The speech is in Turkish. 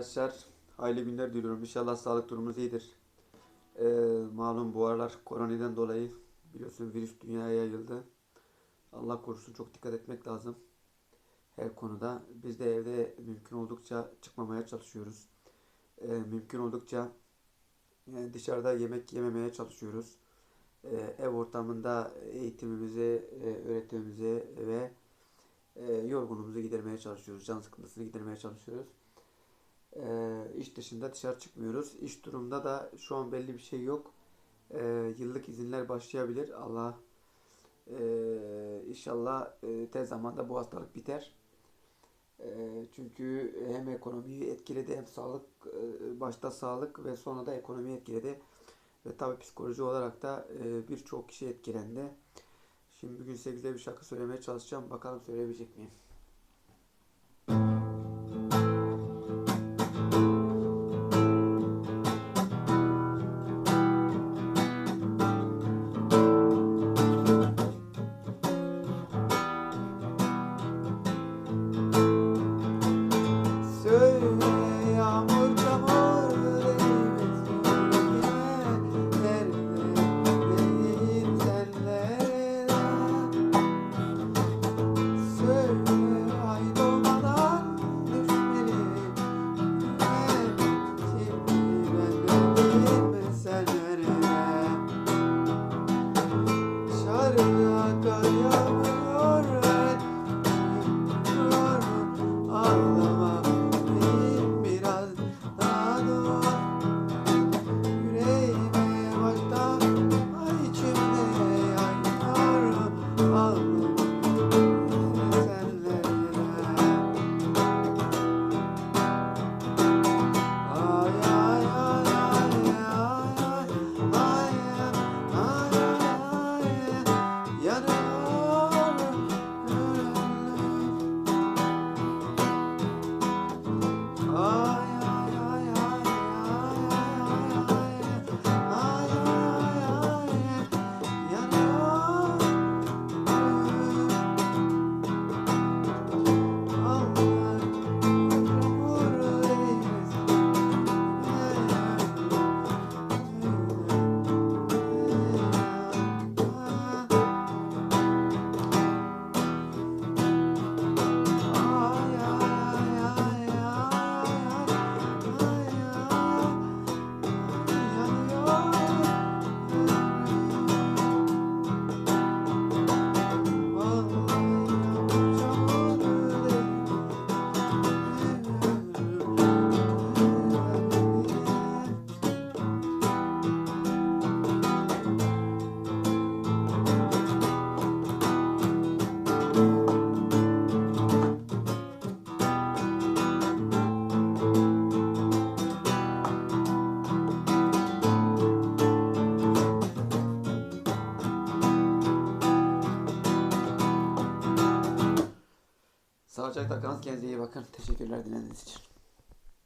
Arkadaşlar hayırlı günler diliyorum. İnşallah sağlık durumunuz iyidir. Ee, malum bu aralar koronadan dolayı biliyorsun virüs dünyaya yayıldı. Allah korusun çok dikkat etmek lazım. Her konuda. Biz de evde mümkün oldukça çıkmamaya çalışıyoruz. Ee, mümkün oldukça yani dışarıda yemek yememeye çalışıyoruz. Ee, ev ortamında eğitimimizi, e, öğretimimizi ve e, yorgunluğumuzu gidermeye çalışıyoruz. Can sıkıntısını gidermeye çalışıyoruz. Ee, iş dışında dışarı çıkmıyoruz. İş durumda da şu an belli bir şey yok. Ee, yıllık izinler başlayabilir. Allah e, inşallah e, tez zamanda bu hastalık biter. E, çünkü hem ekonomiyi etkiledi hem sağlık e, başta sağlık ve sonra da ekonomiyi etkiledi. Ve tabii psikoloji olarak da e, birçok kişi etkilendi. Şimdi bugün size güzel bir şarkı söylemeye çalışacağım. Bakalım söyleyebilecek miyim? Sağlıcakla kalın. Kendinize iyi bakın. Teşekkürler dinlediğiniz için.